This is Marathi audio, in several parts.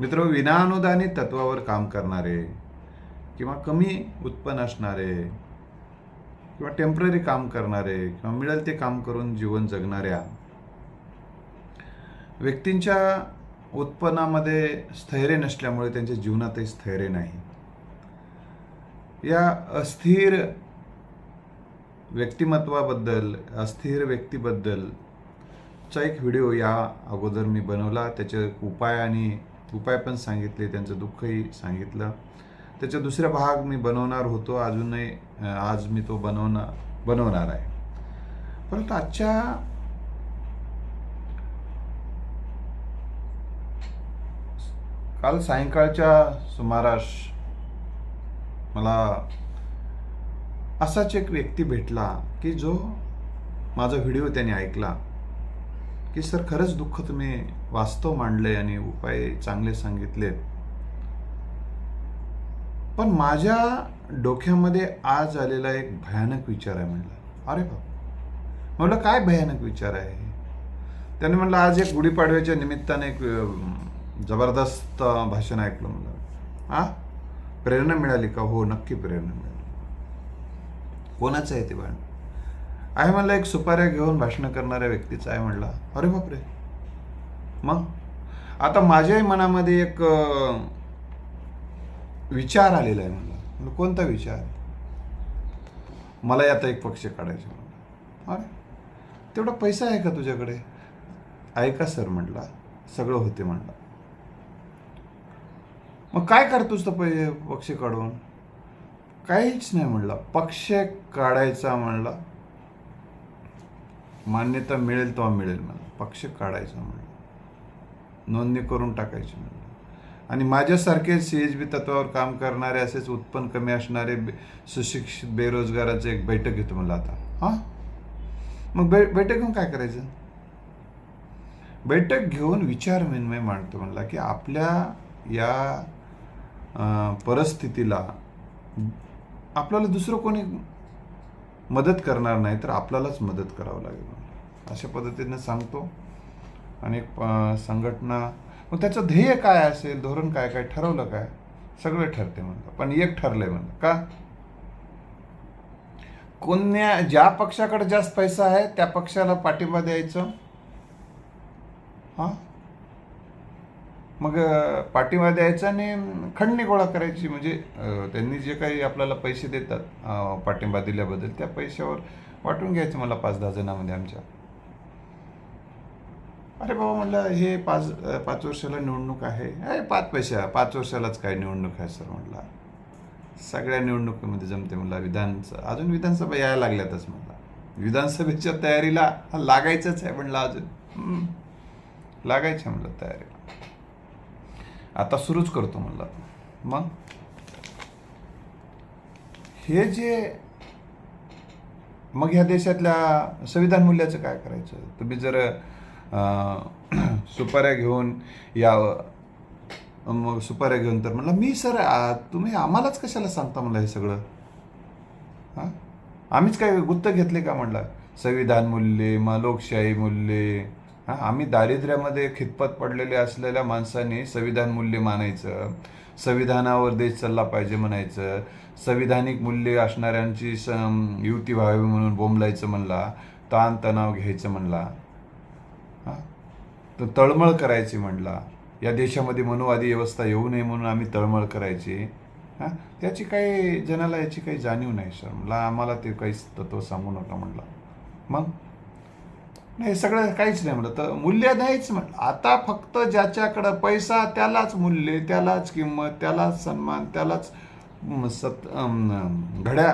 मित्र विनाअनुदानित तत्वावर काम करणारे किंवा कमी उत्पन्न असणारे किंवा टेंपररी काम करणारे किंवा मिळेल ते काम करून जीवन जगणाऱ्या व्यक्तींच्या उत्पन्नामध्ये स्थैर्य नसल्यामुळे त्यांच्या जीवनातही स्थैर्य नाही. या अस्थिर व्यक्तिमत्वाबद्दल अस्थिर व्यक्तीबद्दल चा एक व्हिडिओ या अगोदर मी बनवला. त्याचे उपाय आणि उपाय पण सांगितले त्यांचं दुःखही सांगितलं. त्याचा दुसरा भाग मी बनवणार होतो अजूनही आज मी तो बनवणार बनवणार आहे. परंतु आजच्या काल सायंकाळच्या सुमारास मला असाच एक व्यक्ती भेटला की जो माझा व्हिडिओ त्याने ऐकला. की सर खरंच दुःख तुम्ही वास्तव मांडले आणि उपाय चांगले सांगितलेत. पण माझ्या डोक्यामध्ये आज आलेला एक भयानक विचार आहे म्हणला. अरे बाप. म्हटलं काय भयानक विचार आहे त्याने म्हणलं आज एक गुढीपाडव्याच्या निमित्ताने एक जबरदस्त भाषण ऐकलं म्हणलं. हा प्रेरणा मिळाली का? हो नक्की प्रेरणा मिळाली. कोणाचं आहे ते भांड आहे म्हणलं एक सुपाऱ्या घेऊन भाषणं करणाऱ्या व्यक्तीचं आहे म्हणला. अरे बापरे. मग? आता माझ्याही मनामध्ये एक विचार आलेला आहे म्हणला. कोणता विचार? मला आता एक पक्ष काढायचे अरे तेवढा पैसा आहे का तुझ्याकडे? ऐका सर म्हटला सगळं होते म्हणलं. मग काय करतोस तर पै पक्ष काढून? काहीच नाही म्हणला. पक्ष काढायचा म्हणला. मान्यता मिळेल तेव्हा मिळेल मला पक्ष काढायचा म्हणलं. नोंदणी करून टाकायची म्हणलं. आणि माझ्यासारखे सी एच बी तत्वावर काम करणारे असेच उत्पन्न कमी असणारे सुशिक्षित बेरोजगाराचं एक बैठक घेतो म्हणलं आता. हां? मग बै बैठक घेऊन काय करायचं? बैठक घेऊन विचार विनिमय मांडतो म्हणला की आपल्या या परिस्थितीला आपल्याला दुसरं कोणी मदत करणार नाही तर आपल्यालाच मदत करावं लागेल अशा पद्धतीने सांगतो. आणि संघटना मग त्याचं ध्येय काय असेल धोरण काय काय ठरवलं काय सगळं ठरते म्हणलं पण एक ठरलंय म्हणलं का? कोण्या ज्या पक्षाकडे जास्त पैसा आहे त्या पक्षाला पाठिंबा द्यायचं? हां? मग पाठिंबा द्यायचा आणि खंडणी गोळा करायची. म्हणजे त्यांनी जे काही आपल्याला पैसे देतात पाठिंबा दिल्याबद्दल त्या पैशावर वाटून घ्यायचं मला पाच दहा जणांमध्ये आमच्या. अरे बाबा म्हटलं हे पाच पाच वर्षाला निवडणूक आहे. अरे पाच पैसा पाच वर्षालाच काय निवडणूक आहे सर म्हटला सगळ्या निवडणुकीमध्ये जमते म्हणला विधानसभा अजून विधानसभा यायला लागल्यातच मला विधानसभेच्या तयारीला लागायचंच आहे म्हणलं अजून. लागायचं आहे म्हणलं तयारीला आता सुरूच करतो म्हणला. मग? हे जे मग ह्या देशातल्या संविधान मूल्याचं काय करायचं? तुम्ही जर सुपाऱ्या घेऊन यावं मग सुपाऱ्या घेऊन तर म्हणलं मी सर तुम्ही आम्हालाच कशाला सांगता म्हणलं हे सगळं? हां? आम्हीच काय गुत्त घेतले का म्हणलं? संविधान मूल्ये मग लोकशाही मूल्ये हां आम्ही दारिद्र्यामध्ये खितपत पडलेले असलेल्या माणसांनी संविधान मूल्य मानायचं संविधानावर देश चालला पाहिजे म्हणायचं संविधानिक मूल्य असणाऱ्यांची स युती व्हावी म्हणून बोंबलायचं म्हणला ताणतणाव घ्यायचं म्हणला हां. तर तळमळ करायची म्हणला. या देशामध्ये मनुवादी व्यवस्था येऊ नये म्हणून आम्ही तळमळ करायची हां. त्याची काही जनाला याची काही जाणीव नाही सर. मला आम्हाला ते काही तत्व सांगू नका म्हणला. मग? नाही हे सगळं काहीच नाही म्हणलं तर मूल्य नाहीच म्हटलं आता फक्त ज्याच्याकडं पैसा त्यालाच मूल्य त्यालाच किंमत त्यालाच सन्मान त्यालाच सत घड्या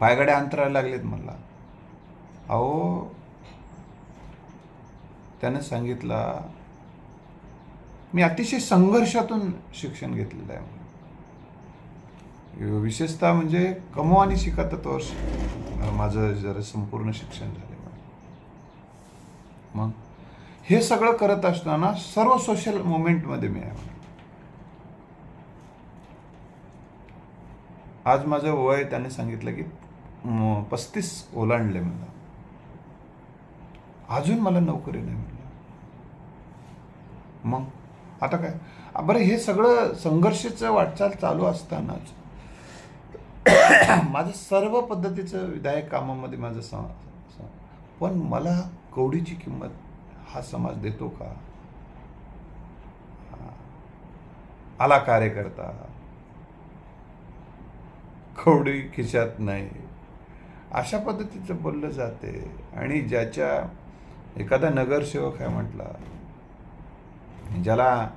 पायघड्या अंतरायला लागलेत म्हणला. अहो त्यानं सांगितला मी अतिशय संघर्षातून शिक्षण घेतलेलं आहे विशेषतः म्हणजे कमवानी आणि शिका तत्वावर माझं जरा संपूर्ण शिक्षण झालं. मग? हे सगळं करत असताना सर्व सोशल मुवमेंटमध्ये मी आहे. आज माझं वय त्याने सांगितलं की पस्तीस ओलांडले मला. अजून मला नोकरी नाही म्हणलं मग? आता काय? बरं हे सगळं संघर्षाचं वाटचाल चालू असतानाच माझं सर्व पद्धतीचं विधायक कामामध्ये माझं स- पण मला कवडीची किंमत हा समाज देतो का? आला कार्यकर्ता. कवडी खिशात नाही. अशा पद्धतीचं बोललं जाते. आणि ज्याच्या एखादा नगरसेवक आहे म्हटला ज्याला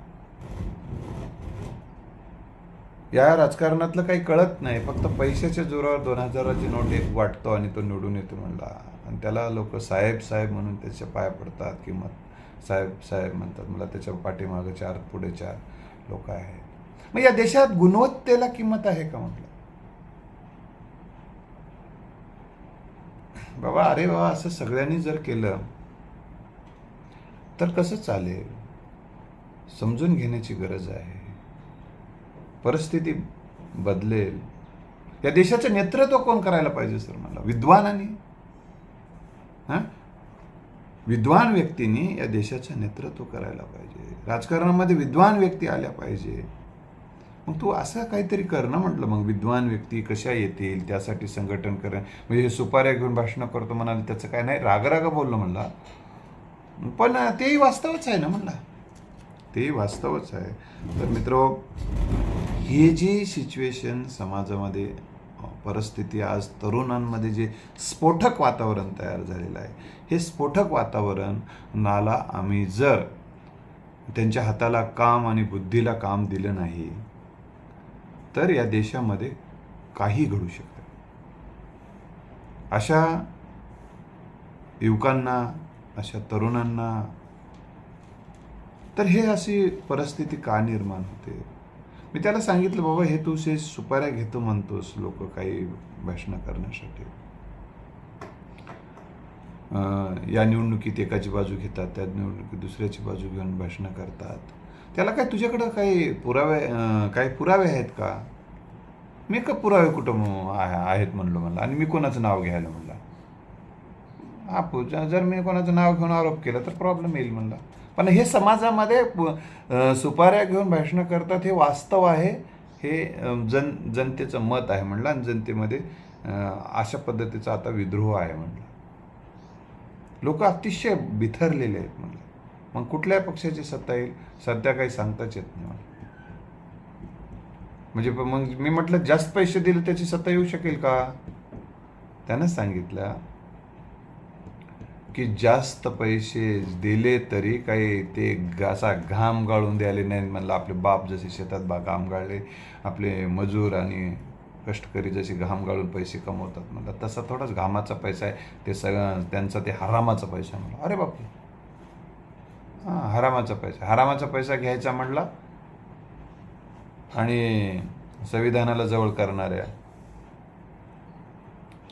या राजकारणातलं काही कळत नाही फक्त पैशाच्या जोरावर दोन हजाराची नोट एक वाटतो आणि तो निवडून येतो म्हणला. आणि त्याला लोक साहेब साहेब म्हणून त्याच्या पाया पडतात किंवा साहेब साहेब म्हणतात. मला त्याच्या पाठीमागं चार पुढे चार लोक आहेत. मग या देशात गुणवत्तेला किंमत आहे का म्हटलं? बाबा अरे बाबा असं सगळ्यांनी जर केलं तर कसं चालेल? समजून घेण्याची गरज आहे. परिस्थिती बदलेल. या देशाचं नेतृत्व कोण करायला पाहिजे सर मला? विद्वानांनी? हां? विद्वान व्यक्तींनी या देशाचं नेतृत्व करायला पाहिजे. राजकारणामध्ये विद्वान व्यक्ती आल्या पाहिजे. मग तू असं काहीतरी कर ना म्हटलं. मग विद्वान व्यक्ती कशा येतील त्यासाठी संघटन कर म्हणजे हे सुपाऱ्या घेऊन भाषणं करतो म्हणाले त्याचं काय नाही? रागराग बोललो म्हणला. पण तेही वास्तवच आहे ना म्हणला. तेही वास्तवच आहे. तर मित्र ही जी सिच्युएशन समाजामध्ये परिस्थिती आज तरुणांमध्ये जे स्फोटक वातावरण तयार झालेलं आहे हे स्फोटक वातावरण नाला आम्ही जर त्यांच्या हाताला काम आणि बुद्धीला काम दिलं नाही तर या देशामध्ये काही घडू शकतं. अशा युवकांना अशा तरुणांना तर हे अशी परिस्थिती का निर्माण होते? मी त्याला सांगितलं बाबा हे तू से सुपाऱ्या घेतो म्हणतोस लोक काही भाषणं करण्यासाठी. या निवडणुकीत एकाची बाजू घेतात त्या निवडणुकीत दुसऱ्याची बाजू घेऊन भाषणं करतात. त्याला काय तुझ्याकडं काही पुरावे काही पुरावे आहेत का? मी का पुरावे कुठं आहे- आहेत? म्हणलो मला आणि मी कोणाचं नाव घ्यायला? म्हणला. आपू जर मी कोणाचं नाव घेऊन आरोप केला तर प्रॉब्लेम येईल म्हणला. पण हे समाजामध्ये सुपाऱ्या घेऊन भाषणं करतात हे वास्तव आहे. हे जन जनतेचं मत आहे म्हणलं आणि जनतेमध्ये अशा पद्धतीचा आता विद्रोह आहे म्हणलं. लोक अतिशय बिथरलेले आहेत म्हणलं. मग कुठल्या पक्षाची सत्ता येईल सध्या काही सांगताच येत नाही मला म्हणजे मग मी म्हटलं जास्त पैसे दिले त्याची सत्ता येऊ शकेल का? त्यानं सांगितलं. की जास्त पैसे दिले तरी काही ते असा घाम गाळून द्यायले नाही म्हणलं. आपले बाप जसे शेतात बा घाम गाळले आपले मजूर आणि कष्टकरी जसे घाम गाळून पैसे कमवतात म्हणलं. तसा थोडाच घामाचा पैसा आहे. ते सगळं त्यांचा ते हरामाचा पैसा म्हणलं. अरे बापरे. हां हरामाचा पैसा. हरामाचा पैसा घ्यायचा म्हणला आणि संविधानाला जवळ करणाऱ्या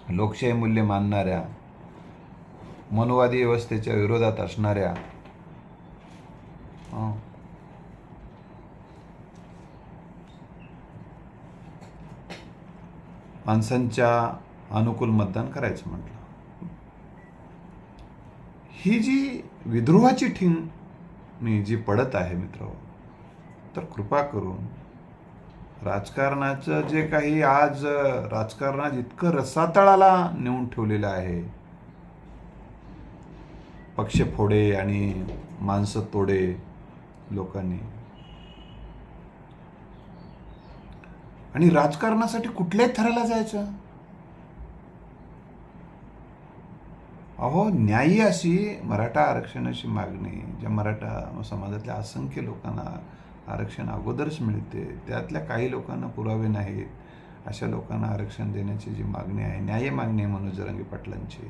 लोकशाही मूल्य मानणाऱ्या मनुवादी व्यवस्थेच्या विरोधात असणाऱ्या माणसांच्या अनुकूल मतदान करायचं म्हटलं. ही जी विद्रोहाची ठिंग जी पडत आहे मित्र तर कृपा करून राजकारणाचं जे काही आज राजकारणात इतकं रसातळाला नेऊन ठेवलेलं आहे पक्ष फोडे आणि माणसं तोडे लोकांनी. आणि राजकारणासाठी कुठल्याही थराला जायचं? अहो न्यायी अशी मराठा आरक्षणाची मागणी ज्या मराठा समाजातल्या असंख्य लोकांना आरक्षण अगोदरच मिळते त्यातल्या काही लोकांना पुरावे नाहीत अशा लोकांना आरक्षण देण्याची जी मागणी आहे न्याय मागणी आहे मनोज जरांगे पाटलांची.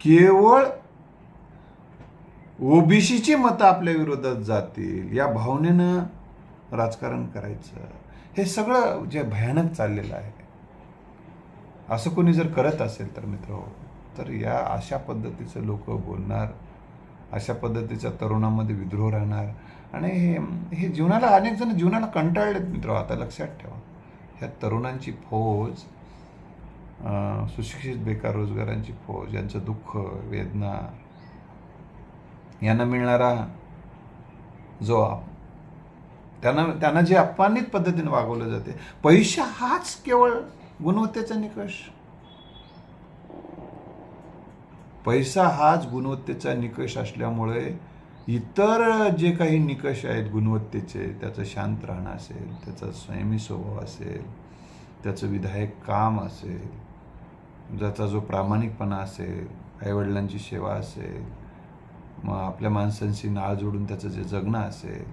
केवळ ओबीसीची मतं आपल्या विरोधात जातील या भावनेनं राजकारण करायचं. हे सगळं जे भयानक चाललेलं आहे. असं कोणी जर करत असेल तर मित्र तर या अशा पद्धतीचं लोक बोलणार अशा पद्धतीचा तरुणामध्ये विद्रोह राहणार. आणि हे हे जीवनाला अनेक जण जीवनाला कंटाळलेत मित्र आता लक्षात ठेवा. ह्या तरुणांची फौज सुशिक्षित बेकार रोजगारांची फौज यांचं दुःख वेदना यांना मिळणारा जो आप- त्यांना त्यांना जे अपमानित पद्धतीने वागवलं जाते. पैसा हाच केवळ गुणवत्तेचा निकष. पैसा हाच गुणवत्तेचा निकष असल्यामुळे इतर जे काही निकष आहेत गुणवत्तेचे त्याचं शांत राहणं असेल त्याचा संयमी स्वभाव असेल त्याचं विधायक काम असेल ज्याचा जो प्रामाणिकपणा असेल आईवडिलांची सेवा असेल मग आपल्या माणसांशी नाळ जोडून त्याचं जे जगणं असेल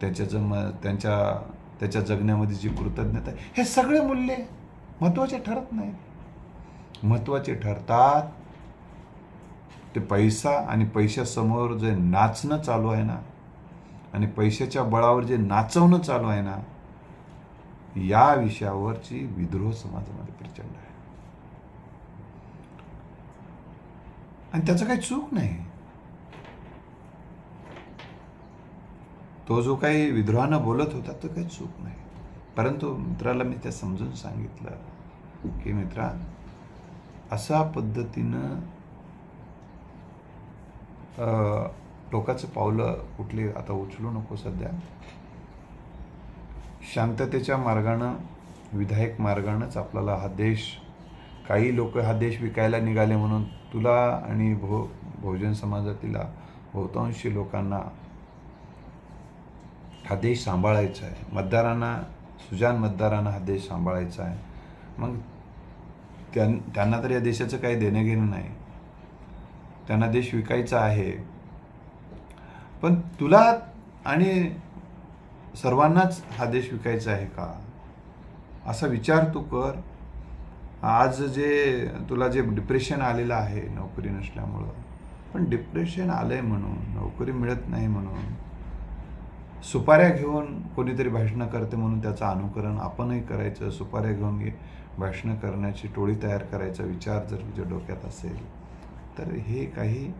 त्याच्याचं म त्यांच्या त्याच्या जगण्यामध्ये जी कृतज्ञता आहे हे सगळे मूल्य महत्त्वाचे ठरत नाही. महत्त्वाचे ठरतात. ते पैसा आणि पैशासमोर जे नाचणं चालू आहे ना आणि पैशाच्या बळावर जे नाचवणं चालू आहे ना या विषयावरची विद्रोह समाजामध्ये प्रचंड आहे. आणि त्याचं काही चूक नाही. तो जो काही विद्रोहानं बोलत होता तो काही चूक नाही. परंतु मित्राला मी त्या समजून सांगितलं की मित्रा अशा पद्धतीनं टोकाचं पावलं कुठली आता उचलू नको सध्या. शांततेच्या मार्गानं विधायक मार्गानंच आपल्याला हा देश काही लोक हा देश विकायला निघाले म्हणून तुला आणि भो बहुजन समाजातील बहुतांशी लोकांना हा देश सांभाळायचा आहे. मतदारांना सुजान मतदारांना हा देश सांभाळायचा आहे. मग त्यां त्यांना तर या देशाचं काही देणं घेणं नाही. त्यांना देश विकायचा आहे. पण तुला आणि सर्वांनाच हा देश विकायचा आहे का? असा विचार तू कर. आज जे तुला जे डिप्रेशन आलेलं आहे नोकरी नसल्यामुळं. पण डिप्रेशन आलंय म्हणून नोकरी मिळत नाही म्हणून. सुपाऱ्या घेऊन कोणीतरी भाषणं करते म्हणून त्याचं अनुकरण आपणही करायचं सुपाऱ्या घेऊन घे भाषणं करण्याची टोळी तयार करायचा विचार जर तुझ्या डोक्यात असेल तर हे काही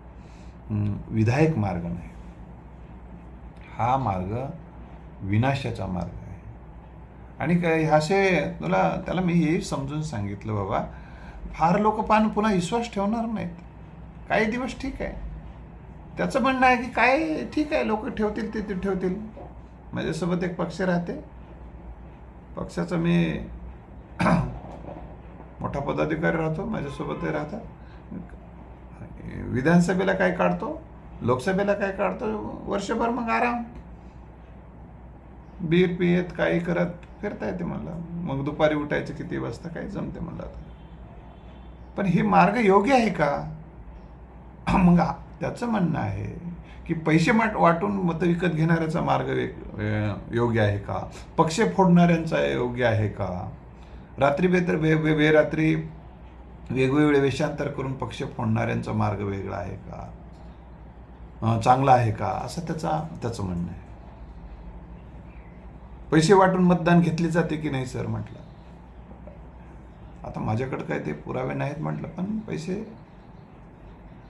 विधायक मार्ग नाही. हा मार्ग विनाशाचा मार्ग आहे. आणि काय असे तुला त्याला मी हे समजून सांगितलं बाबा फार लोक पान पुन्हा विश्वास ठेवणार नाहीत. काही दिवस ठीक आहे. त्याचं म्हणणं आहे की काय ठीक आहे लोक ठेवतील ते ते ठेवतील. माझ्यासोबत एक पक्ष राहते. पक्षाचा मी मोठा पदाधिकारी राहतो माझ्यासोबतही राहतात. विधानसभेला काय काढतो लोकसभेला काय काढतो वर्षभर मग आराम. बीर पियत काही करत फिरता येते मला. मग दुपारी उठायचं किती वाजता काही जमते मला आता. पण हे मार्ग योग्य आहे का? मग त्याचं म्हणणं आहे की पैसे माट वाटून मतं विकत घेणाऱ्याचा मार्ग वेग योग्य आहे का? पक्ष फोडणाऱ्यांचा योग्य आहे का? रात्री बेतर बे बे- बेरात्री वेगवेगळे वेषांतर करून पक्ष फोडणाऱ्यांचा मार्ग वेगळा आहे का? चांगला आहे का? असं त्याचा त्याचं म्हणणं आहे. पैसे वाटून मतदान घेतले जाते की नाही सर? म्हटलं. आता माझ्याकडे काय ते पुरावे नाहीत म्हटलं पण पैसे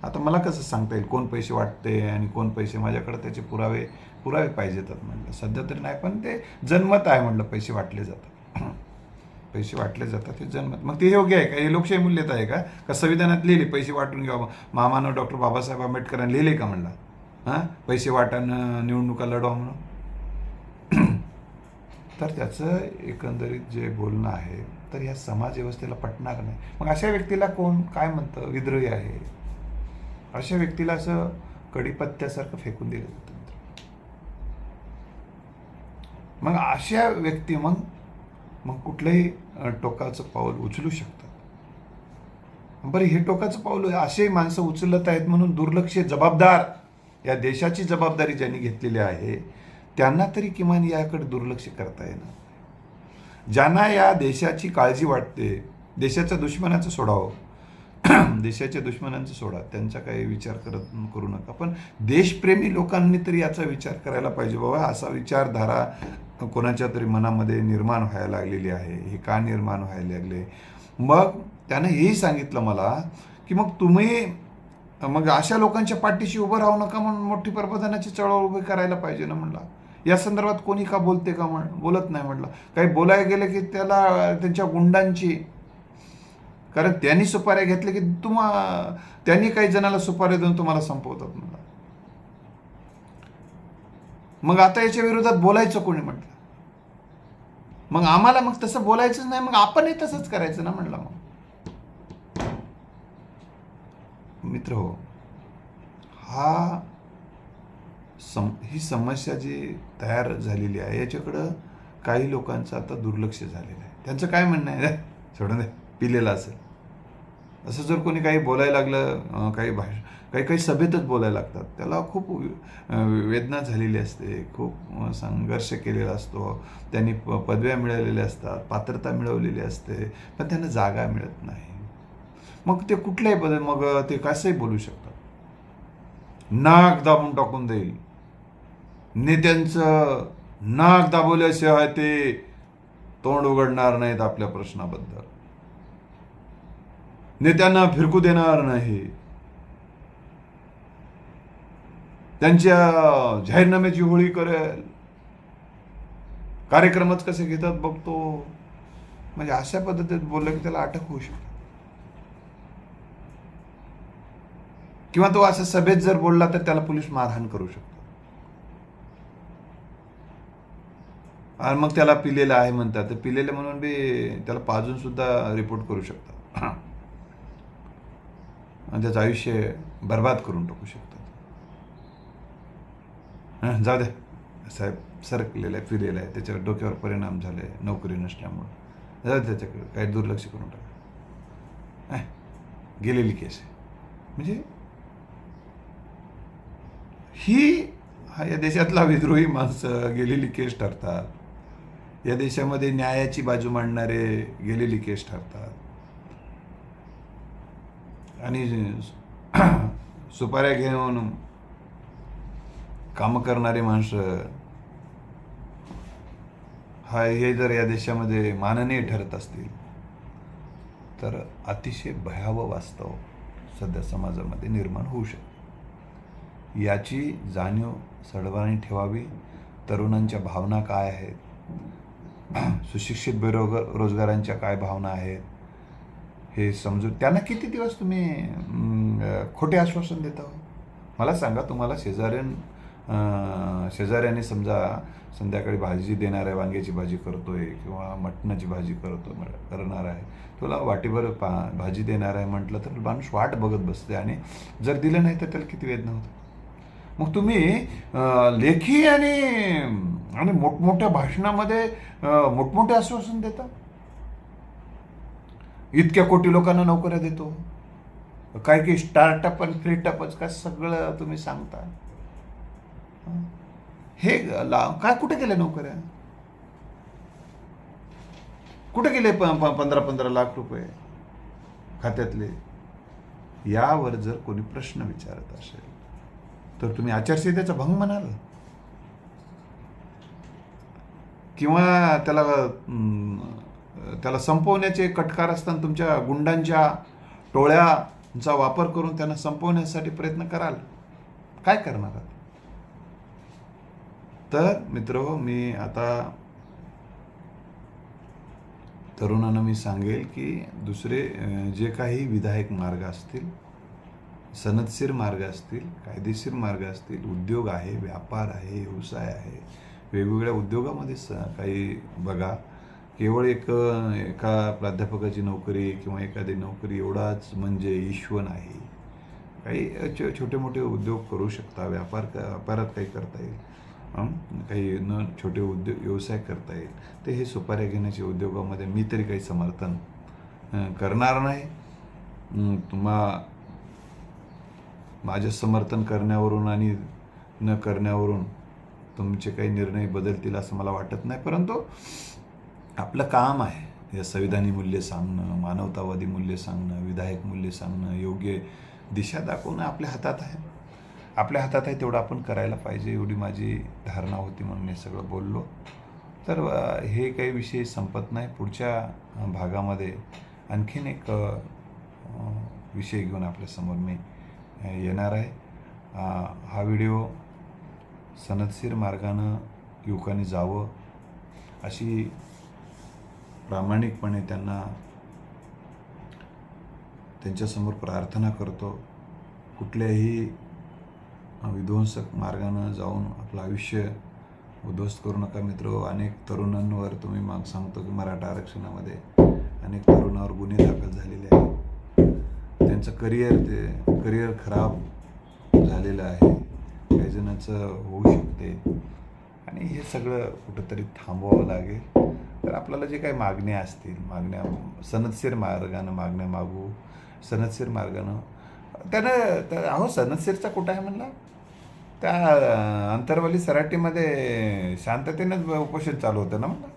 आता मला कसं सांगता येईल? कोण पैसे वाटते आणि कोण पैसे माझ्याकडे त्याचे पुरावे पुरावे पाहिजेतात म्हटलं सध्या तरी नाही पण ते जन्मत आहे म्हटलं पैसे वाटले जातात. पैसे वाटले जातात हे जन्मत. मग ते योग्य आहे का? हे लोकशाही मूल्यत आहे का? का संविधानात लिहिले पैसे वाटून घ्यावं? मामानं डॉक्टर बाबासाहेब आंबेडकरांनी लिहिले का म्हणला? हां? पैसे वाटानं निवडणुका लढवा म्हणून? तर त्याचं एकंदरीत जे बोलणं आहे तर या समाज व्यवस्थेला पटणार नाही. मग अशा व्यक्तीला कोण काय म्हणतं? विद्रोही आहे. अशा व्यक्तीला असं कडीपत्त्यासारखं फेकून दिलं जातं. मग अशा व्यक्ती मग मग कुठलंही टोकाचं पाऊल उचलू शकतात. बरं हे टोकाचं पाऊल असे माणसं उचलत आहेत म्हणून दुर्लक्ष जबाबदार या देशाची जबाबदारी ज्यांनी घेतलेली आहे त्यांना तरी किमान याकडे दुर्लक्ष करता येणार. ज्यांना या देशाची काळजी वाटते देशाच्या दुश्मनाचं सोडावं देशाच्या दुश्मनांचं सोडा त्यांचा काही विचार करत करू नका. पण देशप्रेमी लोकांनी तरी याचा विचार करायला पाहिजे बाबा. असा विचारधारा कोणाच्या तरी मनामध्ये निर्माण व्हायला लागलेली आहे हे का निर्माण व्हायला लागले? मग त्यानं हेही सांगितलं मला की मग तुम्ही मग अशा लोकांच्या पाठीशी उभं राहू नका म्हणून मोठी प्रबोधनाची चळवळ उभी करायला पाहिजे ना म्हणला. या संदर्भात कोणी का बोलते का म्हण बोलत नाही म्हटलं. काही बोलायला गेलं की त्याला त्यांच्या गुंडांची कारण त्यांनी सुपाऱ्या घेतल्या की तुम्हा त्यांनी काही जणाला सुपाऱ्या देऊन तुम्हाला संपवतात मला मग आता याच्या विरोधात बोलायचं कोणी म्हटलं? मग आम्हाला मग तसं बोलायचंच नाही मग आपणही तसंच करायचं ना म्हणलं मग. मित्र हो हा सम ही समस्या जी तयार झालेली आहे याच्याकडं काही लोकांचं आता दुर्लक्ष झालेलं आहे. त्यांचं काय म्हणणं आहे? सोडून दे पिलेलं असेल. असं जर कोणी काही बोलायला लागलं काही भाष काही काही सभेतच बोलायला लागतात. त्याला खूप वेदना झालेली असते. खूप संघर्ष केलेला असतो. त्यांनी प पदव्या मिळालेल्या असतात पात्रता मिळवलेली असते पण त्यांना जागा मिळत नाही. मग ते कुठल्याही पद मग ते कसंही बोलू शकतात. नाक दाबून टाकून देईल. नेत्यांचं नाक दाबवल्याशिवाय ते तोंड उघडणार नाहीत आपल्या प्रश्नाबद्दल. नेत्यांना फिरकू देणार नाही. त्यांच्या जाहीरनाम्याची होळी करेल. कार्यक्रमच कसे घेतात बघतो. म्हणजे अशा पद्धतीत बोललं की त्याला अटक होऊ शकते. किंवा तो असं सभेत जर बोलला तर त्याला पोलीस मारहाण करू शकतो आणि मग त्याला पिलेलं आहे म्हणतात. तर पिलेलं म्हणून बी त्याला पाजून सुद्धा रिपोर्ट करू शकतात. आणि त्याचं आयुष्य बर्बाद करून टाकू शकतात. हं, जाऊ दे. साहेब सरकलेलं आहे फिरलेलं आहे. त्याच्यावर डोक्यावर परिणाम झाले नोकरी नसल्यामुळं. जाऊ त्याच्याकडे काही दुर्लक्ष करून टाका. गेलेली केस आहे. म्हणजे ही हा या देशातला विद्रोही माणसं गेलेली केस ठरतात. या देशामध्ये न्यायाची बाजू मांडणारे गेलेली केस ठरतात. आणि सुपाऱ्या घेऊन कामं करणारी माणसं हा हे जर या देशामध्ये माननीय ठरत असतील तर अतिशय भयावह वास्तव सध्या समाजामध्ये निर्माण होऊ शकते. याची जाणीव सर्वांनी ठेवावी. तरुणांच्या भावना काय आहेत? सुशिक्षित बेरोग रोजगारांच्या काय भावना आहेत? हे समजून त्यांना किती दिवस तुम्ही खोटे आश्वासन देता हो? मला सांगा तुम्हाला शेजाऱ्यान शेजाऱ्याने समजा संध्याकाळी भाजी देणार आहे वांग्याची भाजी करतोय किंवा मटणाची भाजी करतो करणार आहे तुला वाटीभर पा भाजी देणार आहे म्हटलं तर माणूस वाट बघत बसते आणि जर दिलं नाही तर त्याला किती वेदना होतं मग तुम्ही लेखी आणि आणि मोठमोठ्या भाषणामध्ये मोठमोठे आश्वासन देता इतक्या कोटी लोकांना नोकऱ्या देतो. काय की स्टार्टअप आणि फ्रीटअपच काय सगळं तुम्ही सांगता. हे ला काय कुठे गेल्या नोकऱ्या? कुठे गेले प पंधरा पंधरा लाख रुपये खात्यातले? यावर जर कोणी प्रश्न विचारत असेल तर तुम्ही आचारसंहितेचा भंग म्हणाल. किंवा त्याला त्याला संपवण्याचे कटकार असताना तुमच्या गुंडांच्या टोळ्यांचा वापर करून त्यांना संपवण्यासाठी प्रयत्न कराल. काय करणार आहात? तर मित्र मी आता तरुणांना मी सांगेल की दुसरे जे काही विधायक मार्ग असतील सनदशीर मार्ग असतील कायदेशीर मार्ग असतील उद्योग आहे व्यापार आहे व्यवसाय आहे वेगवेगळ्या उद्योगामध्ये स काही बघा केवळ एक एका प्राध्यापकाची नोकरी किंवा एखादी नोकरी एवढाच म्हणजे ईश्वन आहे काही छो छोटे मोठे उद्योग करू शकता व्यापार क व्यापारात काही करता येईल. काही न छोटे उद्योग व्यवसाय करता येईल. ते हे सुपाऱ्या घेण्याच्या उद्योगामध्ये मी तरी काही समर्थन करणार नाही. तुम्हा माझे समर्थन करण्यावरून आणि न करण्यावरून तुमचे काही निर्णय बदलतील असं मला वाटत नाही. परंतु आपलं काम आहे. या संविधानी मूल्य सांगणं मानवतावादी मूल्य सांगणं विधायक मूल्य सांगणं योग्य दिशा दाखवणं आपल्या हातात आहे. आपल्या हातात आहे तेवढं आपण करायला पाहिजे एवढी माझी धारणा होती म्हणून मी सगळं बोललो. तर हे काही विषय संपत नाही. पुढच्या भागामध्ये आणखीन एक विषय घेऊन आपल्यासमोर मी येणार आहे. हा व्हिडिओ सनदशीर मार्गानं युवकांनी जावं अशी प्रामाणिकपणे त्यांना त्यांच्यासमोर प्रार्थना करतो. कुठल्याही विध्वंसक मार्गानं जाऊन आपलं आयुष्य उद्ध्वस्त करू नका मित्र. अनेक तरुणांवर तुम्ही माग सांगतो की मराठा आरक्षणामध्ये अनेक तरुणावर गुन्हे दाखल झालेले आहेत. त्यांचं करिअर ते करिअर खराब झालेलं आहे. काही जणांचं होऊ शकते. आणि हे सगळं कुठंतरी थांबवावं लागेल. तर आपल्याला जे काही मागण्या असतील मागण्या सनदशीर मार्गानं मागण्या मागू सनदशीर मार्गानं त्यानं तर अहो सनदशीरचा कुठं आहे म्हणला? त्या अंतरवाली सराटीमध्ये शांततेनंच उपोषण चालू होतं ना म्हणलं?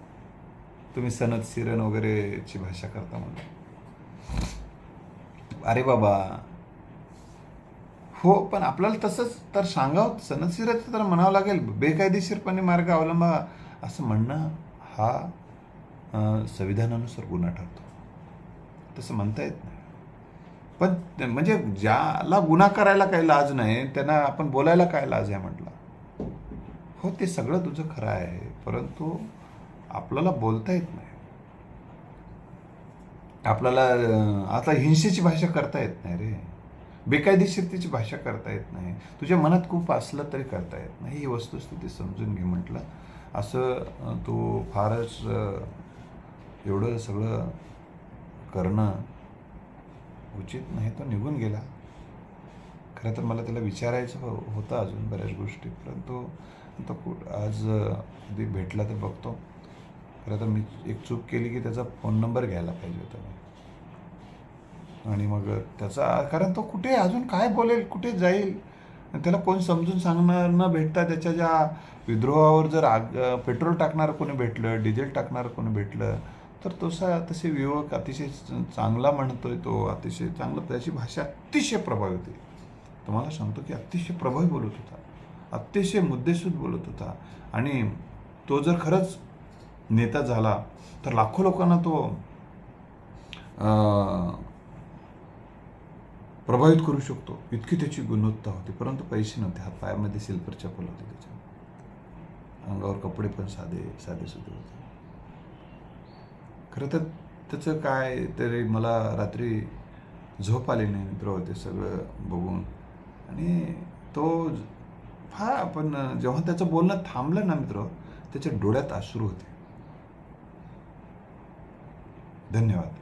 तुम्ही सनद सिरन वगैरेची भाषा करता म्हणलं. अरे बाबा. हो पण आपल्याला तसंच तर सांगावं सनद सिरत तर म्हणावं लागेल बेकायदेशीरपणे मार्ग अवलंबा असं म्हणणं हा संविधानानुसार गुन्हा ठरतो. तसं म्हणता येत नाही. पण म्हणजे ज्याला गुन्हा करायला काही लाज नाही त्यांना आपण बोलायला काय लाज आहे म्हटलं? हो ते सगळं तुझं खरं आहे परंतु आपल्याला बोलता येत नाही. आपल्याला आता हिंसेची भाषा करता येत नाही रे. बेकायदेशीरतेची भाषा करता येत नाही. तुझ्या मनात खूप असलं तरी करता येत नाही. ही वस्तुस्थिती समजून घे म्हटलं. असं तू फारच एवढं सगळं करणं उचित नाही तो निघून गेला. खरं तर मला त्याला विचारायचं हो, होतं अजून बऱ्याच गोष्टी परंतु तो कुठ आज कधी भेटला तर बघतो. खरं तर मी एक चूक केली की त्याचा फोन नंबर घ्यायला पाहिजे होता मी. आणि मग त्याचा कारण तो कुठे अजून काय बोलेल कुठे जाईल? आणि त्याला कोण समजून सांगणार न भेटता त्याच्या ज्या विद्रोहावर जर आग पेट्रोल टाकणारं कोणी भेटलं डिझेल टाकणारं कोणी भेटलं तर तसा तसे विवेक अतिशय चांगला म्हणतोय तो अतिशय चांगला. त्याची भाषा अतिशय प्रभावी होती. तुम्हाला सांगतो की अतिशय प्रभावी बोलत होता. अतिशय मुद्देसूद बोलत होता. आणि तो जर खरंच नेता झाला तर लाखो लोकांना तो प्रभावित करू शकतो. इतकी त्याची गुणवत्ता होती. परंतु पैसे नव्हते. हात पायामध्ये सिल्पर चप्पल होती त्याच्या. अंगावर कपडे पण साधे साधे सुधे होते. खरं तर त्याचं काय तरी मला रात्री झोप आली नाही मित्र होते सगळं बघून. आणि तो फार आपण जेव्हा त्याचं बोलणं थांबलं ना मित्र त्याच्या डोळ्यात अश्रू होते. धन्यवाद.